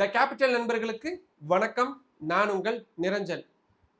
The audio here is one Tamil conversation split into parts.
த கேபிட்டல் நண்பர்களுக்கு வணக்கம். நான் உங்கள் நிரஞ்சன்.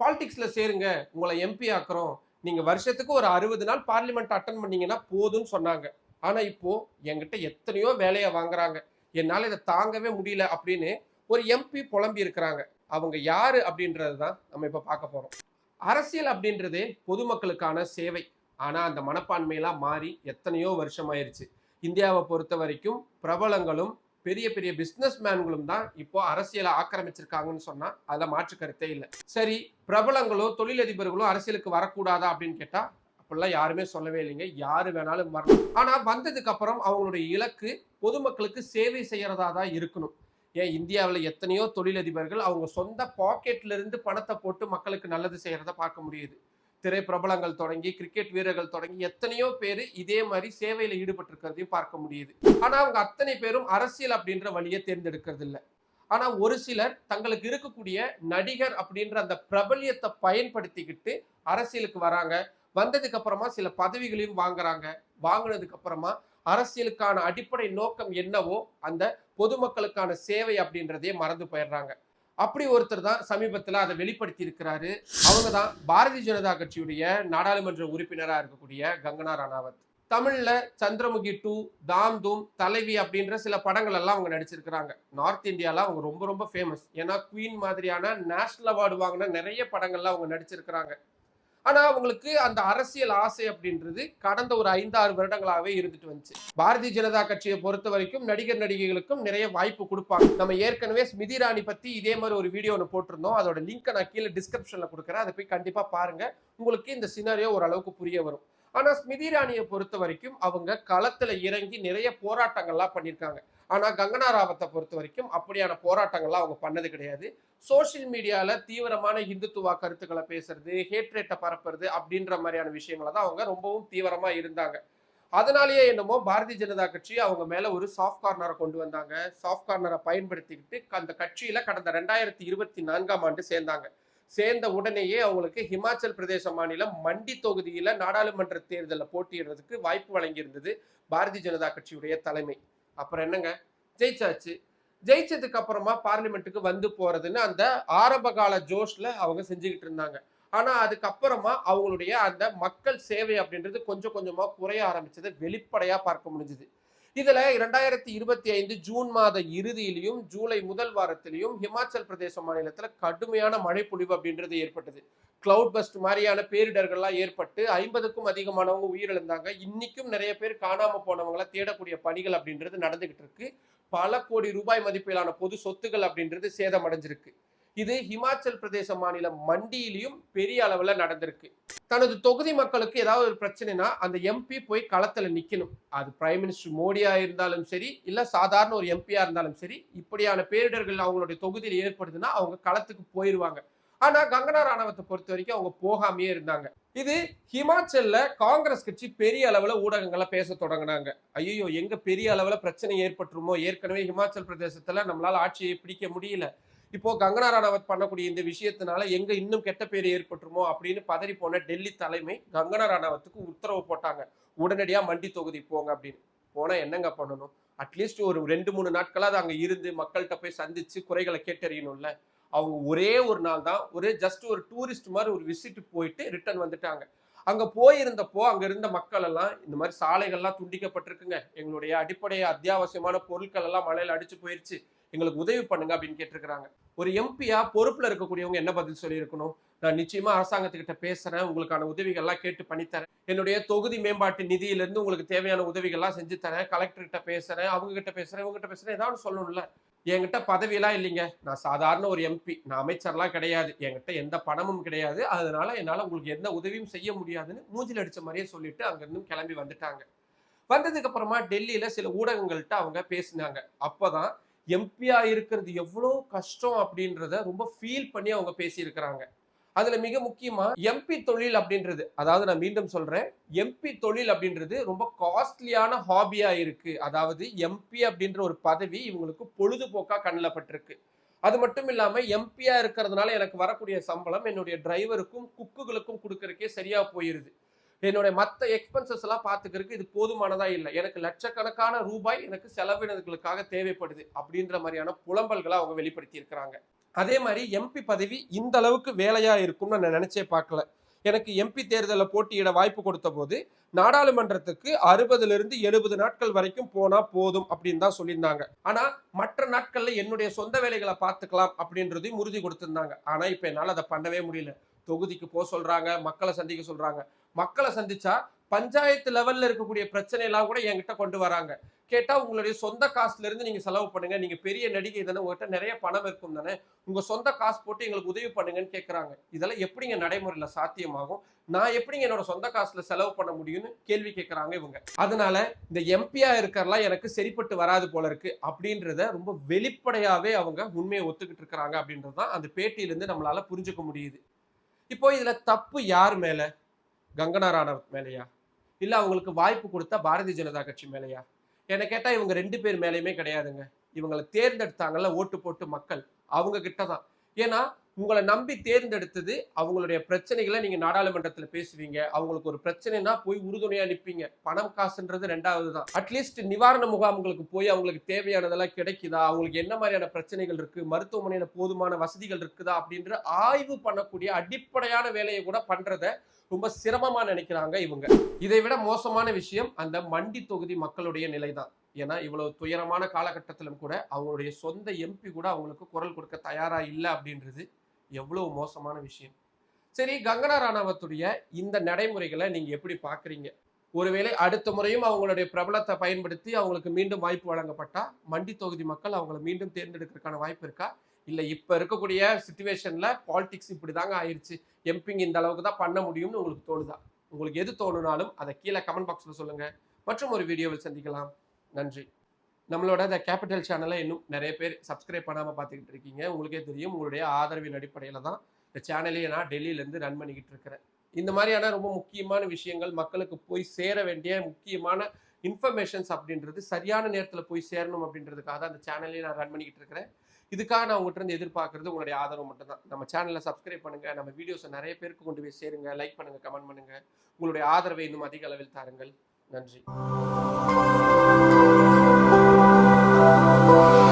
பாலிடிக்ஸில் சேருங்க. உங்களை எம்பி ஆக்குறோம். நீங்கள் வருஷத்துக்கு ஒரு அறுபது நாள் பார்லிமெண்ட் அட்டன் பண்ணீங்கன்னா போதும்னு சொன்னாங்க. ஆனால் இப்போது என்கிட்ட எத்தனையோ வேலையை வாங்குறாங்க. என்னால் இதை தாங்கவே முடியல அப்படின்னு ஒரு எம்பி புலம்பி இருக்கிறாங்க. அவங்க யார் அப்படின்றது தான் நம்ம இப்போ பார்க்க போகிறோம் அரசியல் அப்படின்றதே பொதுமக்களுக்கான சேவை. ஆனால் அந்த மனப்பான்மையெல்லாம் மாறி எத்தனையோ வருஷமாயிருச்சு. இந்தியாவை பொறுத்த வரைக்கும் பிரபலங்களும் பெரிய பெரிய பிஸ்னஸ் மேன்களும் தான் இப்போ அரசியலை ஆக்கிரமிச்சிருக்காங்கன்னு சொன்னா அதுல மாற்று கருத்தே இல்லை. சரி பிரபலங்களோ தொழிலதிபர்களோ அரசியலுக்கு வரக்கூடாதா அப்படின்னு கேட்டா அப்படிலாம் யாருமே சொல்லவே இல்லைங்க. யாரு வேணாலும் வரலாம். ஆனா வந்ததுக்கு அப்புறம் அவங்களுடைய இலக்கு பொதுமக்களுக்கு சேவை செய்யறதா தான் இருக்கணும். ஏன் இந்தியாவில் எத்தனையோ தொழிலதிபர்கள் அவங்க சொந்த பாக்கெட்ல இருந்து பணத்தை போட்டு மக்களுக்கு நல்லது செய்யறத பார்க்க முடியுது. திரைப்பிரபலங்கள் தொடங்கி கிரிக்கெட் வீரர்கள் தொடங்கி எத்தனையோ பேர் இதே மாதிரி சேவையில் ஈடுபட்டிருக்கிறதையும் பார்க்க முடியுது. ஆனால் அவங்க அத்தனை பேரும் அரசியல் அப்படின்ற வழியை தேர்ந்தெடுக்கிறது இல்லை ஆனால் ஒரு சிலர் தங்களுக்கு இருக்கக்கூடிய நடிகர் அப்படின்ற அந்த பிரபல்யத்தை பயன்படுத்திக்கிட்டு அரசியலுக்கு வராங்க. வந்ததுக்கு அப்புறமா சில பதவிகளையும் வாங்குறாங்க. வாங்கினதுக்கு அப்புறமா அரசியலுக்கான அடிப்படை நோக்கம் என்னவோ அந்த பொதுமக்களுக்கான சேவை அப்படின்றதே மறந்து போயிடுறாங்க. அப்படி ஒருத்தர் தான் சமீபத்தில் அதை வெளிப்படுத்தி இருக்கிறாரு அவங்க தான் பாரதிய ஜனதா கட்சியுடைய நாடாளுமன்ற உறுப்பினராக இருக்கக்கூடிய கங்கனா ராணாவத். தமிழ்ல சந்திரமுகி டூ தாம் தூம் தலைவி அப்படின்ற சில படங்கள் எல்லாம் அவங்க நடிச்சிருக்கிறாங்க. நார்த் இந்தியால அவங்க ரொம்ப ரொம்ப ஃபேமஸ் ஏன்னா குவீன் மாதிரியான நேஷனல் அவார்டு வாங்கின நிறைய படங்கள்லாம் அவங்க நடிச்சிருக்கிறாங்க. ஆனா அவங்களுக்கு அந்த அரசியல் ஆசை அப்படின்றது கடந்த ஒரு ஐந்தாறு வருடங்களாகவே இருந்துட்டு வந்துச்சு. பாரதிய ஜனதா கட்சியை பொறுத்த வரைக்கும் நடிகர் நடிகைகளுக்கும் நிறைய வாய்ப்பு கொடுப்பாங்க. நம்ம ஏற்கனவே ஸ்மிதி ராணி பத்தி இதே மாதிரி ஒரு வீடியோ ஒன்று போட்டிருந்தோம். அதோட லிங்க்கை நான் கீழே டிஸ்கிரிப்ஷன்ல கொடுக்குறேன். அதை போய் கண்டிப்பா பாருங்க. உங்களுக்கு இந்த சினாரியோ ஓரளவுக்கு புரிய வரும். ஆனா ஸ்மிதி ராணியை பொறுத்த வரைக்கும் அவங்க களத்துல இறங்கி நிறைய போராட்டங்கள்லாம் பண்ணியிருக்காங்க. ஆனா கங்கனா ராவத்தை பொறுத்த வரைக்கும் அப்படியான போராட்டங்கள்லாம் அவங்க பண்ணது கிடையாது. சோஷியல் மீடியால தீவிரமான இந்துத்துவா கருத்துக்களை பேசுறது ஹேட்ரேட்டை பரப்புறது அப்படின்ற மாதிரியான விஷயங்களை தான் அவங்க ரொம்பவும் தீவிரமா இருந்தாங்க. அதனாலேயே என்னமோ பாரதிய ஜனதா கட்சி அவங்க மேல ஒரு சாஃப்ட் கார்னரை கொண்டு வந்தாங்க. சாஃப்ட் கார்னரை பயன்படுத்திக்கிட்டு அந்த கட்சியில கடந்த ரெண்டாயிரத்தி இருபத்தி நான்காம் ஆண்டு சேர்ந்தாங்க. சேர்ந்த உடனேயே அவங்களுக்கு ஹிமாச்சல் பிரதேச மாநிலம் மண்டி தொகுதியில் நாடாளுமன்ற தேர்தலில் போட்டியிடுறதுக்கு வாய்ப்பு வழங்கியிருந்தது பாரதிய ஜனதா கட்சியுடைய தலைமை. அப்புறம் என்னங்க? ஜெயிச்சாச்சு. ஜெயிச்சதுக்கு அப்புறமா பார்லிமெண்ட்டுக்கு வந்து போறதுன்னு அந்த ஆரம்ப கால ஜோஷ்ல அவங்க செஞ்சுக்கிட்டு இருந்தாங்க. ஆனா அதுக்கப்புறமா அவங்களுடைய அந்த மக்கள் சேவை அப்படின்றது கொஞ்சம் கொஞ்சமா குறைய ஆரம்பிச்சதை வெளிப்படையா பார்க்க முடிஞ்சுது. இதுல இரண்டாயிரத்தி இருபத்தி ஐந்து ஜூன் மாத இறுதியிலையும் ஜூலை முதல் வாரத்திலையும் ஹிமாச்சல் பிரதேச மாநிலத்துல கடுமையான மழை பொழிவு அப்படின்றது ஏற்பட்டது. கிளவுட் பஸ்ட் மாதிரியான பேரிடர்கள்லாம் ஏற்பட்டு ஐம்பதுக்கும் அதிகமானவங்க உயிரிழந்தாங்க. இன்னைக்கும் நிறைய பேர் காணாம போனவங்களை தேடக்கூடிய பணிகள் அப்படின்றது நடந்துகிட்டு இருக்கு. பல கோடி ரூபாய் மதிப்பிலான பொது சொத்துகள் அப்படின்றது சேதமடைஞ்சிருக்கு. இது ஹிமாச்சல் பிரதேச மாநிலம் மண்டியிலையும் பெரிய அளவில் நடந்திருக்கு. தனது தொகுதி மக்களுக்கு ஏதாவது ஒரு பிரச்சனைனா அந்த எம்பி போய் களத்தில் நிற்கணும் அது பிரைம் மினிஸ்டர் மோடியாக இருந்தாலும் சரி இல்லை சாதாரண ஒரு எம்பியாக இருந்தாலும் சரி இப்படியான பேரிடர்கள் அவங்களுடைய தொகுதியில் ஏற்படுதுன்னா அவங்க களத்துக்கு போயிடுவாங்க ஆனால் கங்கனா ராணவத்தை பொறுத்த வரைக்கும் அவங்க போகாமையே இருந்தாங்க. இது ஹிமாச்சல்ல காங்கிரஸ் கட்சி பெரிய அளவில் ஊடகங்களை பேச தொடங்கினாங்க. ஐயோ எங்க பெரிய அளவில் பிரச்சனை ஏற்பட்டுருமோ? ஏற்கனவே ஹிமாச்சல் பிரதேசத்தில் நம்மளால் ஆட்சியை பிடிக்க முடியல. இப்போ கங்கனா ராணாவத் பண்ணக்கூடிய இந்த விஷயத்தினால எங்க இன்னும் கெட்ட பேர் ஏற்பட்டுருமோ அப்படின்னு பதறி போன டெல்லி தலைமை கங்கனா ராணாவத்துக்கு உத்தரவு போட்டாங்க. உடனடியா மண்டி தொகுதி போங்க அப்படின்னு. போனா என்னங்க பண்ணணும்? அட்லீஸ்ட் ஒரு ரெண்டு மூணு நாட்களாவது அங்க இருந்து மக்கள்கிட்ட போய் சந்திச்சு குறைகளை கேட்டறியணும்ல. அவங்க ஒரே ஒரு நாள் தான் ஒரு ஜஸ்ட் ஒரு டூரிஸ்ட் மாதிரி ஒரு விசிட் போயிட்டு ரிட்டர்ன் வந்துட்டாங்க. அங்க போயிருந்தப்போ அங்க இருந்த மக்கள் எல்லாம் இந்த மாதிரி சாலைகள்லாம் துண்டிக்கப்பட்டிருக்குங்க. எங்களுடைய அடிப்படை அத்தியாவசியமான பொருட்கள் எல்லாம் மழையில அடிச்சு போயிருச்சு. எங்களுக்கு உதவி பண்ணுங்க அப்படின்னு கேட்டிருக்கிறாங்க. ஒரு எம்பியா பொறுப்புல இருக்கக்கூடியவங்க என்ன பதில் சொல்லியிருக்கணும்? நான் நிச்சயமா அரசாங்கத்துக்கிட்ட பேசுறேன். உங்களுக்கான உதவிகள்லாம் கேட்டு பண்ணித்தரேன். என்னுடைய தொகுதி மேம்பாட்டு நிதியிலிருந்து உங்களுக்கு தேவையான உதவிகள்லாம் செஞ்சு தரேன். கலெக்டர்கிட்ட பேசுறேன். அவங்க கிட்ட பேசுறேன். இவங்க கிட்ட பேசுறேன். ஏதாவது சொல்லணும்ல. என்கிட்ட பதவியெல்லாம் இல்லைங்க. நான் சாதாரண ஒரு எம்பி. நான் அமைச்சர்லாம் கிடையாது. என்கிட்ட எந்த பணமும் கிடையாது. அதனால என்னால் உங்களுக்கு எந்த உதவியும் செய்ய முடியாதுன்னு மூஞ்சில் அடித்த மாதிரியே சொல்லிட்டு அங்கேருந்து கிளம்பி வந்துட்டாங்க. வந்ததுக்கு அப்புறமா சில ஊடகங்கள்கிட்ட அவங்க பேசினாங்க. அப்பதான் எம்பியா இருக்கிறது எவ்வளோ கஷ்டம் அப்படின்றத ரொம்ப ஃபீல் பண்ணி அவங்க பேசியிருக்கிறாங்க. அதுல மிக முக்கியமா எம்பி தொழில் அப்படின்றது அதாவது நான் மீண்டும் சொல்றேன் எம்பி தொழில் அப்படின்றது ரொம்ப காஸ்ட்லியான ஹாபியா இருக்கு. அதாவது எம்பி அப்படின்ற ஒரு பதவி இவங்களுக்கு பொழுதுபோக்கா கண்ணில் பட்டிருக்கு. அது மட்டும் இல்லாம எம்பியா இருக்கிறதுனால எனக்கு வரக்கூடிய சம்பளம் என்னுடைய டிரைவருக்கும் குக்குகளுக்கும் கொடுக்கறக்கே சரியா போயிருது. என்னுடைய மற்ற எக்ஸ்பென்சஸ் எல்லாம் பார்த்துக்கிறதுக்கு இது போதுமானதா இல்லை. எனக்கு லட்சக்கணக்கான ரூபாய் எனக்கு செலவினங்களுக்காக தேவைப்படுது அப்படின்ற மாதிரியான புலம்பல்களை அவங்க வெளிப்படுத்தி இருக்கிறாங்க. அதே மாதிரி எம்பி பதவி இந்த அளவுக்கு வேலையா இருக்கும்னு நான் நினைச்சே பார்க்கல. எனக்கு எம்பி தேர்தலில் போட்டியிட வாய்ப்பு கொடுத்த போது நாடாளுமன்றத்துக்கு அறுபதுலேருந்து எழுபது நாட்கள் வரைக்கும் போனால் போதும் அப்படின்னு தான் சொல்லியிருந்தாங்க. ஆனால் மற்ற நாட்களில் என்னுடைய சொந்த வேலைகளை பார்த்துக்கலாம் அப்படின்றதையும் உறுதி கொடுத்துருந்தாங்க. ஆனால் இப்போ என்னால் அதை பண்ணவே முடியல. தொகுதிக்கு போக சொல்றாங்க மக்களை சந்திக்க சொல்றாங்க. மக்களை சந்திச்சா பஞ்சாயத்து லெவல்ல இருக்கக்கூடிய பிரச்சனை எல்லாம் கூட என்கிட்ட கொண்டு வராங்க. கேட்டா உங்களுடைய சொந்த காசுல இருந்து நீங்க செலவு பண்ணுங்க. நீங்க பெரிய நடிகை தானே உங்ககிட்ட நிறைய பணம் இருக்கும் தானே. உங்க சொந்த காசு போட்டு எங்களுக்கு உதவி பண்ணுங்கன்னு கேட்கறாங்க இதெல்லாம் எப்படிங்க நடைமுறையில சாத்தியமாகும்? நான் எப்படிங்க என்னோட சொந்த காசுல செலவு பண்ண முடியும்னு கேள்வி கேட்கறாங்க இவங்க. அதனால இந்த எம்பியா இருக்கிறலாம் எனக்கு சரிப்பட்டு வராது போல இருக்கு அப்படின்றத ரொம்ப வெளிப்படையாவே அவங்க உண்மையை ஒத்துக்கிட்டு இருக்கிறாங்க அப்படின்றது தான் அந்த பேட்டியிலிருந்து நம்மளால புரிஞ்சுக்க முடியுது. இப்போ இதுல தப்பு யார் மேல? கங்கனா ராணவத் மேலையா? இல்ல அவங்களுக்கு வாய்ப்பு கொடுத்த பாரதிய ஜனதா கட்சி மேலையா? என்னை கேட்டா இவங்க ரெண்டு பேர் மேலேயுமே கிடையாதுங்க. இவங்களை தேர்ந்தெடுத்தாங்கல்ல ஓட்டு போட்டு மக்கள். அவங்க கிட்ட தான் ஏன்னா உங்களை நம்பி தேர்ந்தெடுத்தது அவங்களுடைய பிரச்சனைகளை நீங்கள் நாடாளுமன்றத்தில் பேசுவீங்க. அவங்களுக்கு ஒரு பிரச்சனைனா போய் உறுதுணையாக நிற்பீங்க பணம் காசுன்றது ரெண்டாவது தான் அட்லீஸ்ட் நிவாரண முகாம்களுக்கு போய் அவங்களுக்கு தேவையானதெல்லாம் கிடைக்குதா? அவங்களுக்கு என்ன மாதிரியான பிரச்சனைகள் இருக்குது மருத்துவமனையில் போதுமான வசதிகள் இருக்குதா? அப்படின்ற ஆய்வு பண்ணக்கூடிய அடிப்படையான வேலையை கூட பண்ணுறத ரொம்ப சிரமமாக நினைக்கிறாங்க இவங்க. இதை விட மோசமான விஷயம் அந்த மண்டி தொகுதி மக்களுடைய நிலை தான் ஏன்னா இவ்வளவு துயரமான காலகட்டத்திலும் கூட அவங்களுடைய சொந்த எம்பி கூட அவங்களுக்கு குரல் கொடுக்க தயாராக இல்லை அப்படின்றது எவ்வளவு மோசமான விஷயம். சரி கங்கனா ராணாவத்துடைய இந்த நடைமுறைகளை நீங்க எப்படி பாக்குறீங்க ஒருவேளை அடுத்த முறையும் அவங்களுடைய பிரபலத்தை பயன்படுத்தி அவங்களுக்கு மீண்டும் வாய்ப்பு வழங்கப்பட்டா மண்டி தொகுதி மக்கள் அவங்களை மீண்டும் தேர்ந்தெடுக்கிறதுக்கான வாய்ப்பு இருக்கா? இல்ல இப்ப இருக்கக்கூடிய சுச்சுவேஷன்ல பாலிடிக்ஸ் இப்படிதாங்க ஆயிடுச்சு எம்பிங் இந்த அளவுக்கு தான் பண்ண முடியும்னு உங்களுக்கு தோணுதா? உங்களுக்கு எது தோணுனாலும் அதை கீழே கமெண்ட் பாக்ஸ்ல சொல்லுங்க. மற்றும் ஒரு வீடியோவில் சந்திக்கலாம். நன்றி. நம்மளோட அந்த கேபிட்டல் சேனலை இன்னும் நிறைய பேர் சப்ஸ்கிரைப் பண்ணாமல் பார்த்துக்கிட்டு இருக்கீங்க. உங்களுக்கே தெரியும். உங்களுடைய ஆதரவின் அடிப்படையில் தான் இந்த சேனலையே நான் டெல்லியிலேருந்து ரன் பண்ணிக்கிட்டு இருக்கிறேன். இந்த மாதிரியான ரொம்ப முக்கியமான விஷயங்கள் மக்களுக்கு போய் சேர வேண்டிய முக்கியமான இன்ஃபர்மேஷன்ஸ் அப்படின்றது சரியான நேரத்தில் போய் சேரணும் அப்படின்றதுக்காக தான் அந்த சேனலையே நான் ரன் பண்ணிக்கிட்டு இருக்கிறேன். இதுக்காக நான் உங்கள்கிட்ட இருந்து எதிர்பார்க்கறது உங்களுடைய ஆதரவு மட்டும்தான். நம்ம சேனலை சப்ஸ்கிரைப் பண்ணுங்க. நம்ம வீடியோஸை நிறைய பேருக்கு கொண்டு போய் சேருங்க. லைக் பண்ணுங்கள் கமெண்ட் பண்ணுங்கள் உங்களுடைய ஆதரவை இன்னும் அதிக அளவில் தாருங்கள். நன்றி. Oh.